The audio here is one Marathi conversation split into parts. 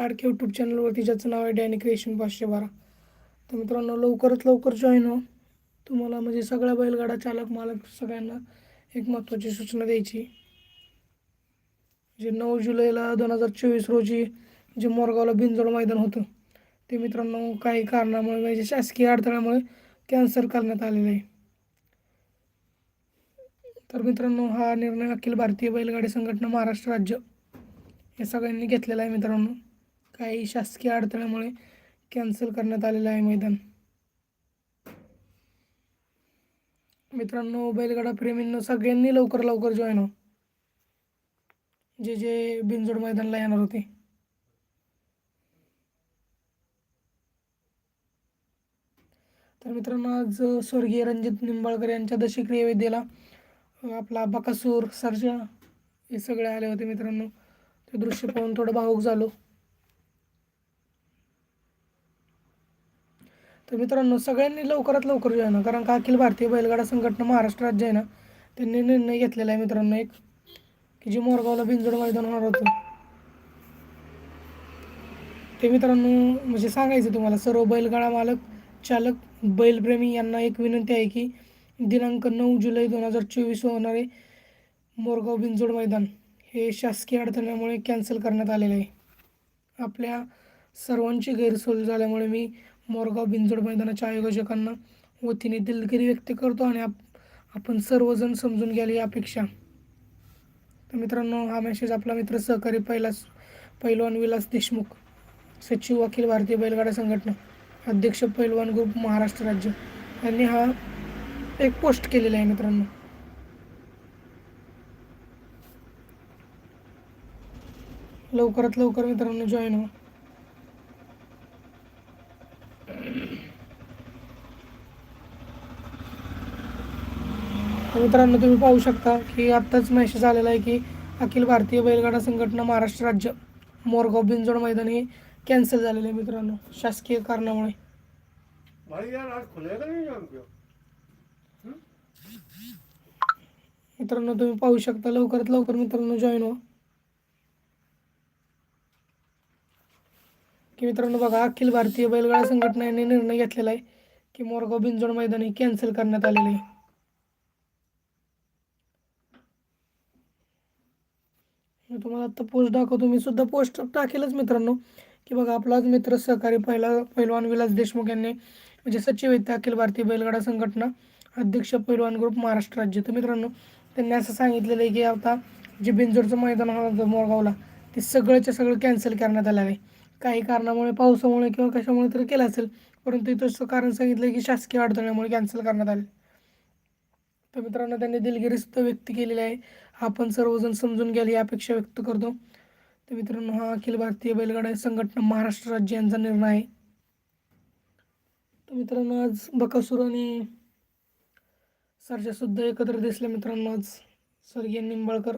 लाडके यूट्यूब चॅनलवरती ज्याचं नाव आहे डॅनी क्रिएशन पाचशे बारा. तर मित्रांनो लवकरात लवकर जॉईन हो. तुम्हाला म्हणजे सगळ्या बैलगाडा चालक मालक सगळ्यांना एक महत्त्वाची सूचना द्यायची. जे नऊ जुलैला दोन हजार चोवीस रोजी जे मोरगावला बिंजोड मैदान होतं ते मित्रांनो काही कारणामुळे म्हणजे शासकीय अडथळ्यामुळे कॅन्सल करण्यात आलेलं आहे. तर मित्रांनो हा निर्णय अखिल भारतीय बैलगाडी संघटना महाराष्ट्र राज्य हे सगळ्यांनी घेतलेला आहे मित्रांनो. काही शासकीय अडथळ्यामुळे कॅन्सल करण्यात आलेलं आहे मैदान. मित्रांनो बैलगाडा प्रेमींनो सगळ्यांनी लवकर लवकर जॉईन हो जे जे बिनजोड मैदानला येणार होते. तर मित्रांनो आज स्वर्गीय रणजित निंबाळकर यांच्या दशक्रिय आपला बकासूर सर्जा हे सगळे आले होते मित्रांनो. ते दृश्य पाहून थोडं भावूक झालो. तर मित्रांनो सगळ्यांनी लवकरात लवकर जॉईन ना कारण का अखिल भारतीय बैलगाडा संघटना महाराष्ट्र राज्य आहे ना त्यांनी निर्णय घेतलेला आहे मित्रांनो एक की जे मोरगावला बिंजोड मैदान होणार होतं ते मित्रांनो म्हणजे सांगायचं तुम्हाला सर्व बैलगाडा मालक चालक बैलप्रेमी यांना एक विनंती आहे की दिनांक नऊ जुलै दोन हजार चोवीस होणारे मोरगाव बिंजोड मैदान हे शासकीय अडचण्यामुळे कॅन्सल करण्यात आलेले आहे. आपल्या सर्वांची गैरसोय झाल्यामुळे मी मोरगाव बिनजोड मैदानाच्या आयोजकांना वतीने दिलगिरी व्यक्त करतो आणि आप आपण सर्वजण समजून घ्याल ही अपेक्षा. तर मित्रांनो हा मेसेज आपला मित्र सहकारी पहिलाच पैलवान विलास देशमुख सचिव अखिल भारतीय बैलगाडा संघटना अध्यक्ष पैलवान ग्रुप महाराष्ट्र राज्य यांनी हा एक पोस्ट केलेला आहे मित्रांनो. लवकरात लवकर मित्रांनो जॉईन हो मित्रांनो तुम्ही पाहू शकता की आत्ताच मेसेज आलेला आहे की अखिल भारतीय बैलगाडा संघटना महाराष्ट्र राज्य मोरगाव बिनजोड मैदान हे कॅन्सल झालेलं आहे मित्रांनो शासकीय कारणामुळे. मित्रांनो तुम्ही पाहू शकता लवकरात लवकर मित्रांनो जॉईन हो की मित्रांनो बघा अखिल भारतीय बैलगाडा संघटनेने निर्णय घेतलेला आहे की मोरगाव बिनजोड मैदान हे कॅन्सल करण्यात आलेले आहे. तुम्हाला आत्ता पोस्ट दाखवतो. मी सुद्धा पोस्ट टाकेलच मित्रांनो. की बघा आपलाच मित्र सहकारी पहिला पैलवान विलास देशमुख यांनी म्हणजे सचिव आहेत अखिल भारतीय बैलगाडा संघटना अध्यक्ष पैलवान ग्रुप महाराष्ट्र राज्य. तर मित्रांनो त्यांनी असं सांगितलेलं आहे की आता जे बिंजोडचं मैदान होतं मोरगावला ते सगळंच्या सगळं कॅन्सल करण्यात आलं आहे. काही कारणामुळे पावसामुळे किंवा कशामुळे तर केलं असेल परंतु तसं कारण सांगितलं की शासकीय अडथळ्यामुळे कॅन्सल करण्यात आले. तर मित्रांनो त्यांनी दिलगिरीसुद्धा व्यक्त केलेली आहे. आपण सर्वजण समजून घ्याल ही अपेक्षा व्यक्त करतो. तर मित्रांनो हा अखिल भारतीय बैलगाडा संघटना महाराष्ट्र राज्य यांचा निर्णय आहे. तर मित्रांनो आज बकासूर आणि सरच्यासुद्धा एकत्र दिसले मित्रांनो. आज स्वर्गीय निंबाळकर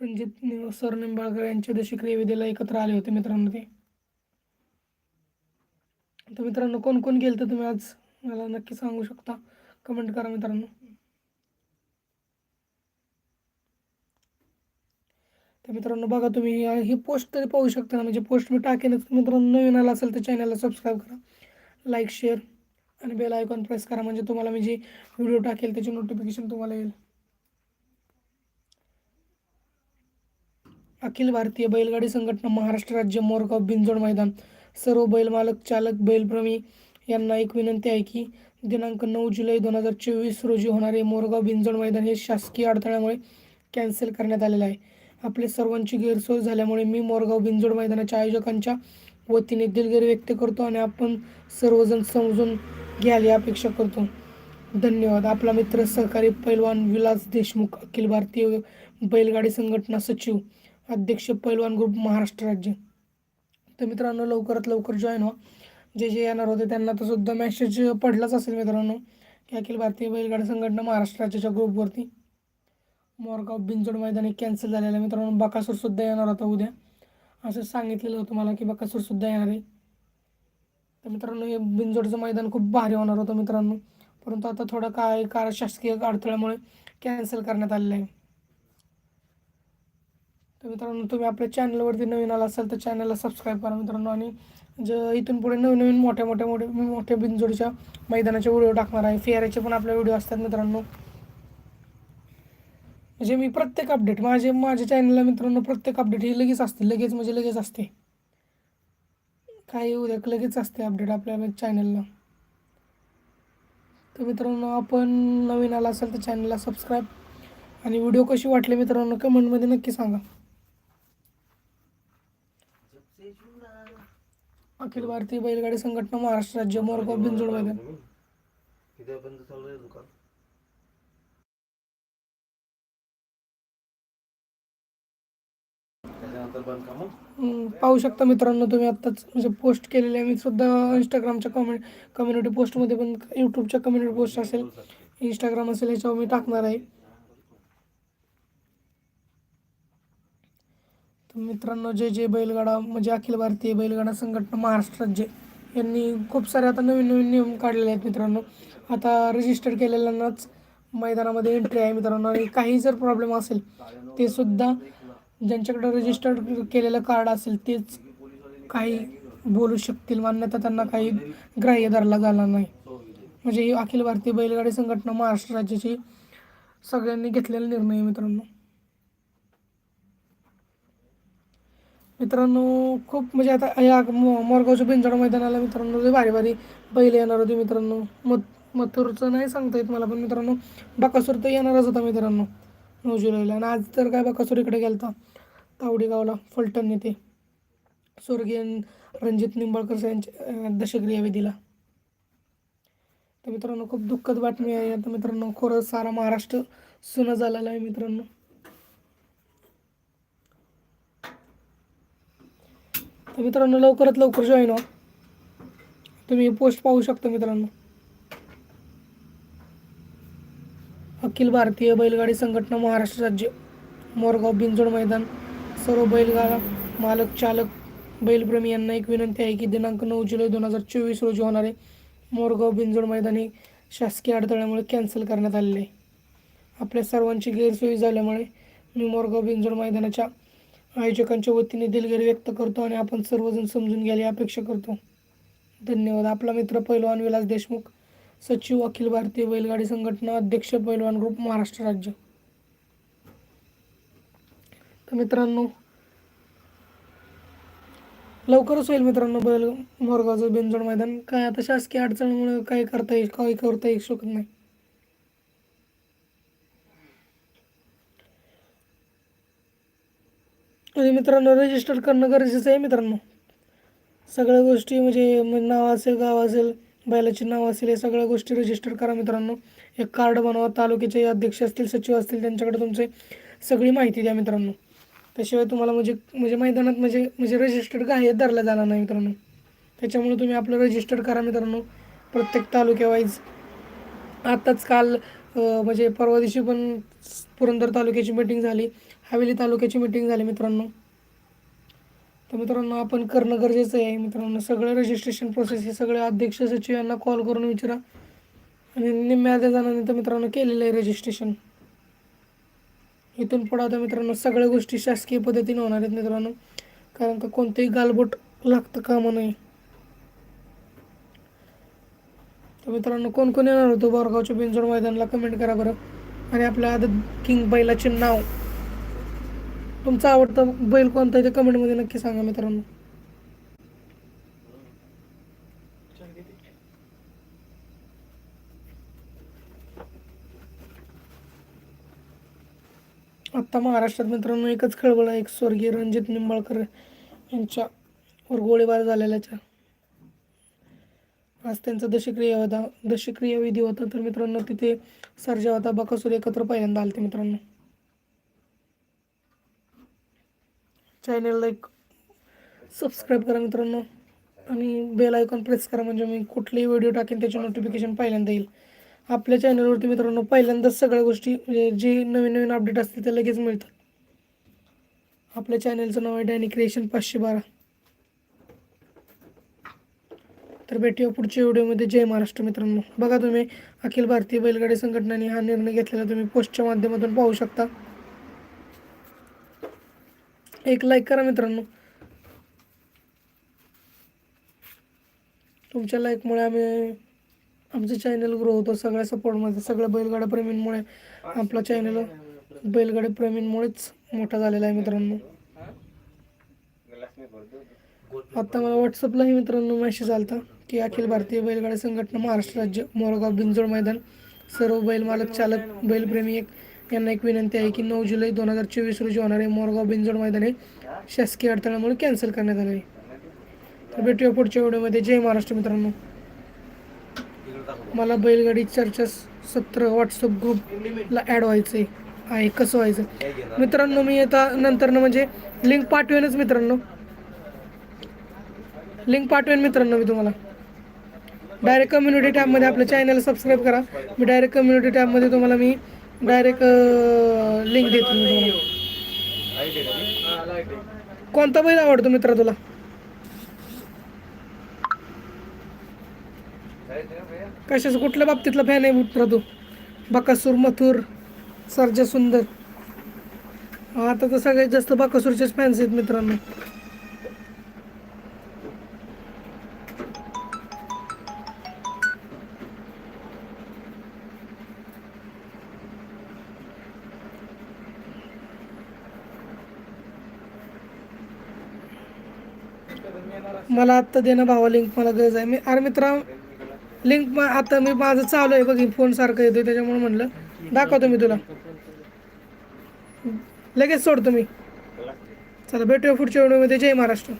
रणजित नि सर निंबाळकर यांच्या दशक्रिय विधीला एकत्र आले होते मित्रांनो ते. तर मित्रांनो कोण कोण गेलं तर तुम्ही आज? मला नक्की सांगू शकता. कमेंट करा मित्रांनो. तर मित्रांनो बघा तुम्ही ही- पोस्ट तरी पाहू शकता ना? म्हणजे पोस्ट मी टाकेनच मित्रांनो नवीन आला असेल तर चॅनलला सबस्क्राईब करा. लाईक शेअर आणि बेल आयकॉन प्रेस करा. म्हणजे तुम्हाला मी जे व्हिडिओ टाकेल त्याची नोटिफिकेशन तुम्हाला येईल. अखिल भारतीय बैलगाडी संघटना महाराष्ट्र राज्य मोरगाव बिनजोड मैदान. सर्व बैल मालक चालक बैलप्रेमी यांना एक विनंती आहे की दिनांक नऊ जुलै दोन हजार चोवीस रोजी होणारे मोरगाव बिंजोड मैदान हे शासकीय अडथळ्यामुळे कॅन्सल करण्यात आलेलं आहे. आपले सर्वांची गैरसोय झाल्यामुळे मी मोरगाव बिंजोड मैदानाच्या आयोजकांच्या वतीने दिलगिरी व्यक्त करतो आणि आपण सर्वजण समजून घ्याल ही अपेक्षा करतो. धन्यवाद. आपला मित्र सहकारी पैलवान विलास देशमुख अखिल भारतीय बैलगाडी संघटना सचिव अध्यक्ष पैलवान ग्रुप महाराष्ट्र राज्य. तर मित्रांनो लवकरात लवकर जॉईन व्हा. जे जे येणार होते त्यांना तर सुद्धा मेसेज पडलाच असेल मित्रांनो की अखिल भारतीय बैलगाडी संघटना महाराष्ट्र राज्याच्या ग्रुपवरती मोरगाव बिंजोड मैदान हे कॅन्सल झालेलं आहे. मित्रांनो बकासूर सुद्धा येणार होता उद्या. असं सांगितलेलं होतं मला की बकासूर सुद्धा येणार आहे. तर मित्रांनो हे बिंजोडचं मैदान खूप भारी होणार होतं मित्रांनो. परंतु आता थोडं काय कार शासकीय अडथळ्यामुळे कॅन्सल करण्यात आलेलं आहे. तर मित्रांनो तुम्ही आपल्या चॅनलवरती नवीन आला असाल तर चॅनलला सबस्क्राईब करा मित्रांनो. आणि ज इथून पुढे नवीन नवीन मोठ्या मोठ्या मोठे मोठ्या बिंजोडच्या मैदानाचे व्हिडिओ टाकणार आहे. फेऱ्याचे पण आपले व्हिडिओ असतात मित्रांनो. म्हणजे मी प्रत्येक अपडेट माझे माझ्या चॅनलला मित्रांनो प्रत्येक अपडेट ही लगेच असते लगेच म्हणजे लगेच असते. काही उद्या लगेच असते अपडेट आपल्या चॅनलला तर मित्रांनो आपण नवीन आला असेल तर चॅनलला सबस्क्राईब आणि व्हिडिओ कशी वाटले मित्रांनो कमेंटमध्ये नक्की सांगा. अखिल भारतीय बैलगाडी संघटना महाराष्ट्र राज्य मोरगाव बिंजोड वगैरे किती बंद चालू आहे दुकान त्याच्यानंतर हम्म, पाहू शकता मित्रांनो तुम्ही आत्ताच. म्हणजे पोस्ट केलेले आहे मी सुद्धा इंस्टाग्रामच्या कमेंट कम्युनिटी पोस्टमध्ये पण यूट्यूबच्या कम्युनिटी पोस्ट असेल इंस्टाग्राम असेल याच्यावर मी टाकणार आहे. तर मित्रांनो जे जे बैलगाडा म्हणजे अखिल भारतीय बैलगाडा संघटना महाराष्ट्र राज्य. यांनी खूप सारे आता नवीन नवीन नियम काढलेले आहेत मित्रांनो. आता रजिस्टर केलेल्यांनाच मैदानामध्ये एंट्री आहे मित्रांनो. आणि काही जर प्रॉब्लेम असेल ते सुद्धा ज्यांच्याकडे रजिस्टर्ड केलेलं कार्ड असेल तेच काही बोलू शकतील. मान्यता त्यांना काही ग्राह्य धरला झाला नाही. म्हणजे ही अखिल भारतीय बैलगाडी संघटना महाराष्ट्र राज्याची सगळ्यांनी घेतलेला निर्णय मित्रांनो. मित्रांनो खूप म्हणजे आता या मोरगावच्या बिंजोड मैदानाला मित्रांनो जे भारी भारी बैल येणार होते मित्रांनो. मत मथुरचं नाही सांगता येत मला पण मित्रांनो बकासूर तर येणारच होता मित्रांनो. नऊ जुलैला आणि आज तर काय बघा इकडे गेलता. तावडी गावला फलटण येथे स्वर्गीय रणजित निंबाळकर यांच्या दशक्रिया विधीला. तर मित्रांनो खूप दुःखद बातमी आहे. आता मित्रांनो खरंच सारा महाराष्ट्र सुनं झालेला आहे मित्रांनो. तर मित्रांनो लवकरात लवकर जॉईन व्हा. तुम्ही पोस्ट पाहू शकता मित्रांनो. अखिल भारतीय बैलगाडी संघटना महाराष्ट्र राज्य मोरगाव बिंजोड मैदान सर्व बैलगाडा मालक चालक बैलप्रेमी यांना एक विनंती आहे की दिनांक नऊ जुलै दोन हजार चोवीस रोजी होणारे मोरगाव बिंजोड मैदान हे शासकीय अडथळ्यामुळे कॅन्सल करण्यात आलेले आहे. आपल्या सर्वांची गैरसोयी झाल्यामुळे मी मोरगाव बिंजोड मैदानाच्या आयोजकांच्या वतीने दिलगिरी व्यक्त करतो आणि आपण सर्वजण समजून घ्यायला अपेक्षा करतो. धन्यवाद. आपला मित्र पैलवान विलास देशमुख सचिव अखिल भारतीय बैलगाडी संघटना अध्यक्ष पैलवान ग्रुप महाराष्ट्र राज्य. तर मित्रांनो लवकरच होईल मित्रांनो बैल मोरगावचं बिनजोड मैदान. काय आता शासकीय अडचणीमुळे काय करता येईल काही करता येऊ शकत नाही? आणि मित्रांनो रजिस्टर करणं गरजेचं आहे मित्रांनो. सगळ्या गोष्टी म्हणजे, म्हणजे नाव असेल गाव असेल बैलाचे नाव असेल या सगळ्या गोष्टी रजिस्टर करा मित्रांनो. एक कार्ड बनवा तालुक्याचे अध्यक्ष असतील सचिव असतील त्यांच्याकडे तुमचे सगळी माहिती द्या मित्रांनो. त्याशिवाय तुम्हाला म्हणजे म्हणजे मैदानात म्हणजे म्हणजे रजिस्टर्ड गाय धरला जाणार नाही मित्रांनो. त्याच्यामुळे तुम्ही आपलं रजिस्टर करा मित्रांनो. प्रत्येक तालुक्यावाईज. आत्ताच काल म्हणजे परवा दिवशी पण पुरंदर तालुक्याची मीटिंग झाली. हवेली तालुक्याची मीटिंग झाली मित्रांनो. तर मित्रांनो आपण करणं गरजेचं आहे. मित्रांनो सगळं रजिस्ट्रेशन प्रोसेस हे सगळे अध्यक्ष सचिव यांना कॉल करून विचारा. आणि निम्म्या अर्ध्या जणांनी तर मित्रांनो केलेलं आहे रजिस्ट्रेशन इथून पुढं आता मित्रांनो सगळ्या गोष्टी शासकीय पद्धतीने होणार आहेत मित्रांनो. कारण का कोणतंही गालबोट लागतं कामं नाही. तर मित्रांनो कोण कोण येणार होतो बोरगावच्या बिंजोड मैदानाला? कमेंट करा बरं. आणि आपल्या आदत किंग बैलाचे नाव. तुमचा आवडता बैल कोणता आहे ते कमेंटमध्ये नक्की सांगा मित्रांनो. आत्ता महाराष्ट्रात मित्रांनो एकच खळबळ आहे एक स्वर्गीय रणजित निंबाळकर यांच्यावर गोळीबार झालेल्याच्या. आज त्यांचा दशक्रिया होता दशक्रिया विधी होता तर मित्रांनो तिथे सर्जा होता बकासूर एकत्र पहिल्यांदा आलते मित्रांनो. चॅनलला एक सबस्क्राईब करा मित्रांनो. आणि बेल आयकॉन प्रेस करा म्हणजे मी कुठलेही व्हिडिओ टाकेन त्याचे नोटिफिकेशन पहिल्यांदा येईल. आपल्या चॅनलवरती मित्रांनो पहिल्यांदाच सगळ्या गोष्टी म्हणजे जे नवीन नवीन अपडेट असतील ते लगेच मिळतात. आपल्या चॅनलचं नाव आहे डॅनी क्रिएशन पाचशे बारा. तर भेटूया पुढच्या व्हिडिओमध्ये जय महाराष्ट्र मित्रांनो. बघा तुम्ही अखिल भारतीय बैलगाडी संघटनेने हा निर्णय घेतलेला तुम्ही पोस्टच्या माध्यमातून पाहू शकता. एक लाईक करा मित्रांनो. तुमच्या लाईकमुळे आम्ही आमचं चॅनल ग्रो होतो. सगळ्या सपोर्टमध्ये सगळ्या बैलगाड्या प्रेमींमुळे आपला चॅनल बैलगाड्या प्रेमींमुळेच मोठा झालेला आहे मित्रांनो. आता मला व्हॉट्सअपलाही मित्रांनो मेसेज आलता की अखिल भारतीय बैलगाडा संघटना महाराष्ट्र राज्य मोरगाव बिंजोड मैदान. सर्व बैल मालक चालक बैलप्रेमी एक यांना एक विनंती आहे की नऊ जुलै दोन हजार चोवीस रोजी होणारे मोरगाव बिंजोड मैदान हे शासकीय अडथळ्यामुळे कॅन्सल करण्यात आले. तर भेटूया पुढच्या व्हिडिओमध्ये. जय महाराष्ट्र मित्रांनो. मला बैलगाडी चर्चा सत्र व्हॉट्सअप ग्रुपला ॲड व्हायचं आहे कसं व्हायचं? मित्रांनो मी आता नंतर म्हणजे लिंक पाठवेनच मित्रांनो. लिंक पाठवेन मित्रांनो मी तुम्हाला. डायरेक्ट कम्युनिटी टॅबमध्ये आपलं चॅनल सबस्क्राईब करा. मी डायरेक्ट कम्युनिटी टॅबमध्ये तुम्हाला मी डायरेक्ट लिंक देतो मी तुम्हाला. कोणता बैल आवडतो मित्रा तुला? कशाच? कुठल्या बाबतीतला फॅन आहे मित्रा तू? बकासूर मथुर सर्जा सुंदर. आता तर सगळ्यात जास्त बकासूरचेच फॅन्स आहेत मित्रांनो. मला आत्ता देणं भावा लिंक मला गरज आहे. मी अरे मित्रा लिंक आता मी माझं चालू आहे बघ फोन सारखं येतोय त्याच्यामुळे म्हणलं. दाखवतो मी तुला. लगेच सोडतो मी. चला भेटूया पुढच्या व्हिडिओमध्ये जय महाराष्ट्र.